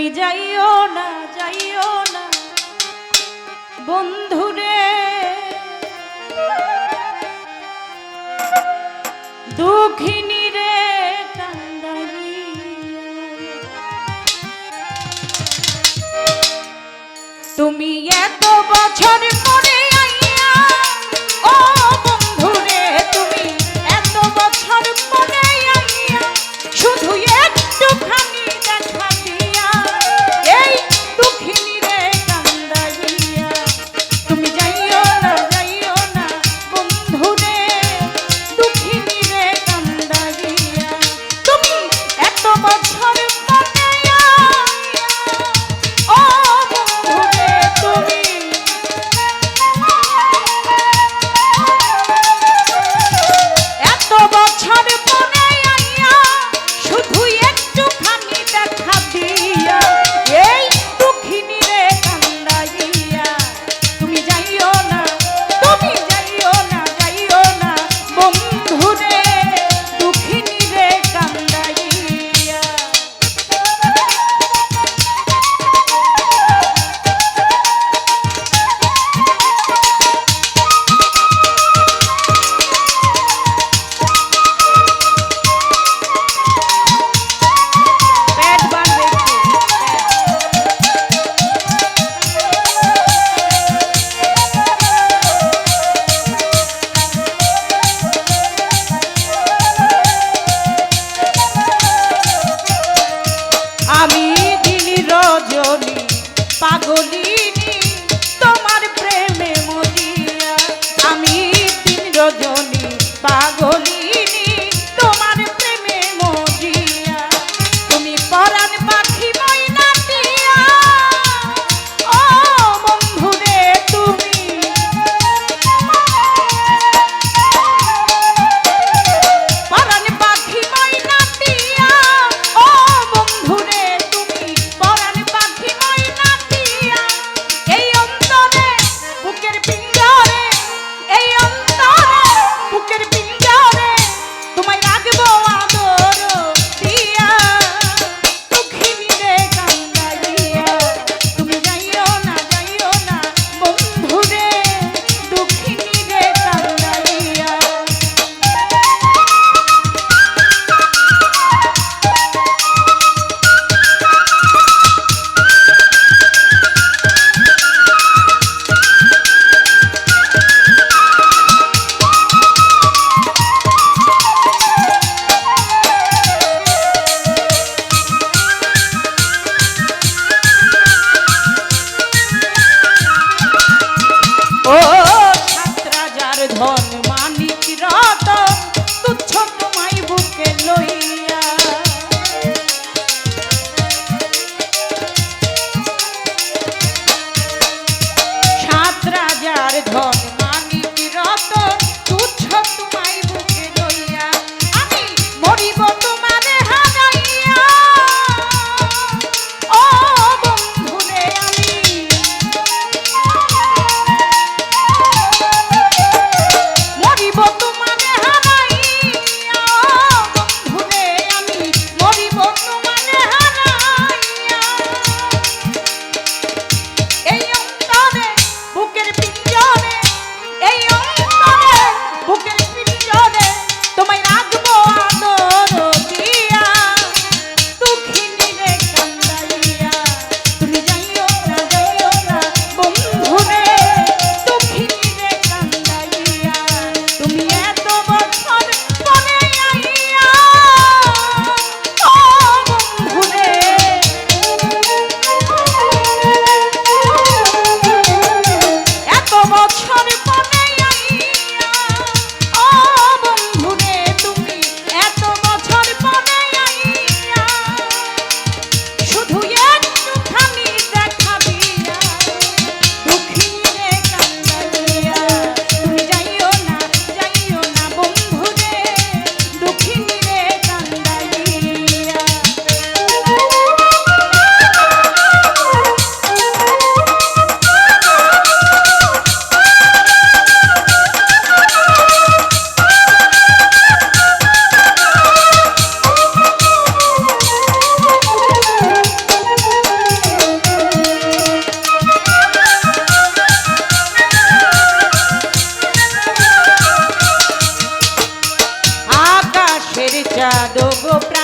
তুমি যাইও না যাইও না। বন্ধুরে, দুঃখিনী রে তুমি এত বছর পরে আইয়া, ও বন্ধুরে, তুমি এত বছর পরে আইয়া, শুধু একটুখানি জাদু গোপ্রা